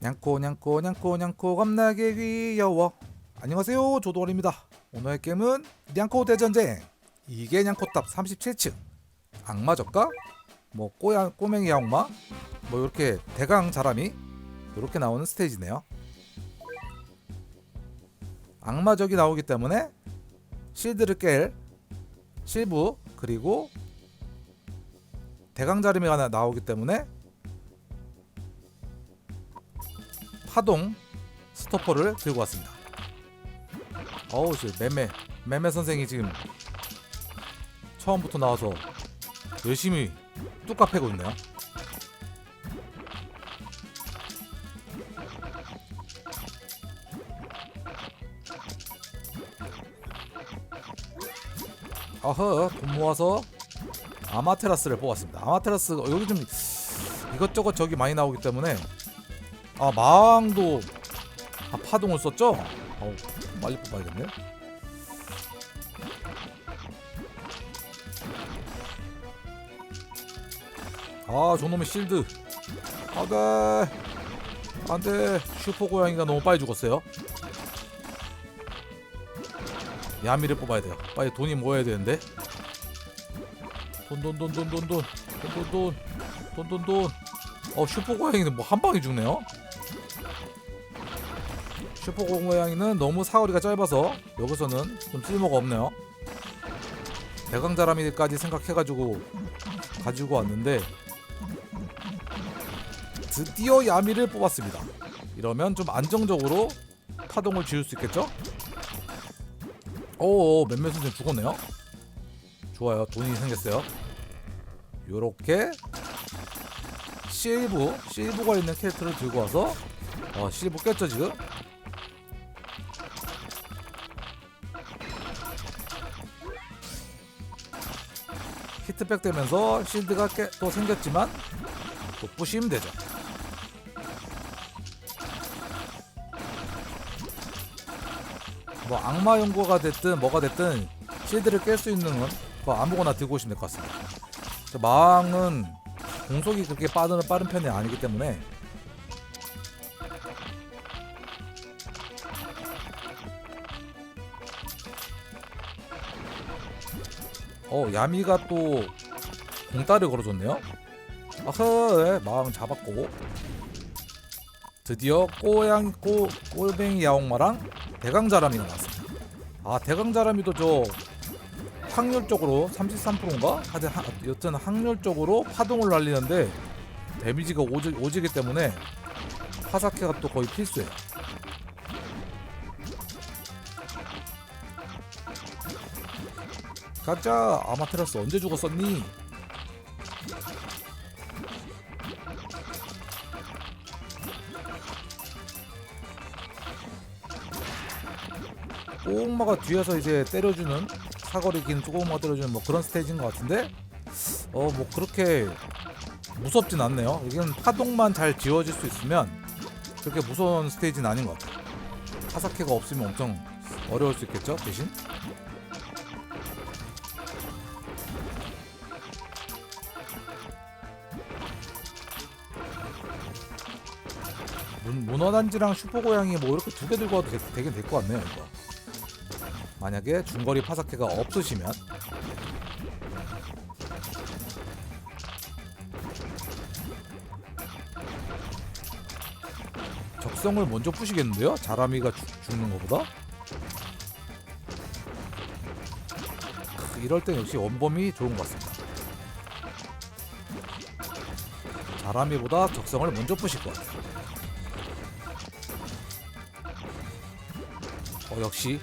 냥코 냥코 냥코 냥코 겁나게 귀여워. 안녕하세요 조도원입니다. 오늘 의 게임은 냥코 대전쟁. 이게 냥코탑 37층. 악마 적가? 뭐 꼬야 꼬맹이 야옹마? 뭐 이렇게 대강 자람이? 이렇게 나오는 스테이지네요. 악마 적이 나오기 때문에 실드를 깰 실부 그리고 대강 자람이가 나- 나오기 때문에 파동 스토퍼를 들고 왔습니다. 어우, 씨, 매매 매매 선생이 지금 처음부터 나와서 열심히 뚝까 패고 있네요. 어허, 돈 모아서 아마테라스를 뽑았습니다. 아마테라스 어, 여기 좀 이것저것 저기 많이 나오기 때문에 아 마왕도 아, 파동을 썼죠? 어우 빨리 뽑아야겠네. 아 저놈의 실드. 안돼 안돼 슈퍼 고양이가 너무 빨리 죽었어요. 야미를 뽑아야 돼요. 빨리 돈이 모여야 되는데. 돈 돈 돈 돈 돈 돈. 돈 돈 돈 돈 돈. 어 슈퍼 고양이는 뭐 한 방에 죽네요 슈퍼 고양이는 너무 사거리가 짧아서 여기서는 좀 쓸모가 없네요. 대강자람이까지 생각해가지고 가지고 왔는데 드디어 야미를 뽑았습니다. 이러면 좀 안정적으로 파동을 지을 수 있겠죠? 오 몇몇 선생 죽었네요. 좋아요. 돈이 생겼어요. 요렇게 실부 실부가 있는 캐릭터를 들고 와서 어 실부 깼죠 지금 히트백 되면서 실드가 깨, 또 생겼지만 또 부시면 되죠. 뭐 악마 연구가 됐든 뭐가 됐든 실드를 깰 수 있는 건 아무거나 들고 오시면 될 것 같습니다. 저 마왕은 공속이 그렇게 빠른 빠른 편이 아니기 때문에 어 야미가 또 공따를 걸어줬네요 아흐 네, 마왕 잡았고 드디어 꼬양 꼬 꼴뱅이 야옹마랑 대강자람이가 나왔습니다 아 대강자람이도 저 확률적으로 33%인가? 하여튼 하- 여튼 확률적으로 파동을 날리는데 데미지가 오지, 오지기 때문에 파사케가 또 거의 필수예요. 가자 아마테라스 언제 죽었었니? 꼬마가 뒤에서 이제 때려주는 사거리 긴 꼬마가 때려주는 뭐 그런 스테이지인 것 같은데 어 뭐 그렇게 무섭진 않네요. 이건 파동만 잘 지워질 수 있으면 그렇게 무서운 스테이지는 아닌 것 같아요. 하사케가 없으면 엄청 어려울 수 있겠죠 대신 문, 문어단지랑 슈퍼고양이 뭐 이렇게 두 개 들고 와도 되, 되긴 될 것 같네요 이거 만약에 중거리 파사케가 없으시면 적성을 먼저 푸시겠는데요? 자라미가 죽- 죽는 것보다? 크, 이럴 땐 역시 원범이 좋은 것 같습니다 자라미보다 적성을 먼저 푸실 것 같아요 어 역시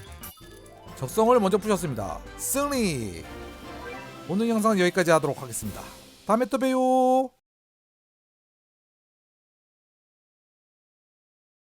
적성을 먼저 푸셨습니다. 승리! 오늘 영상은 여기까지 하도록 하겠습니다. 다음에 또 봬요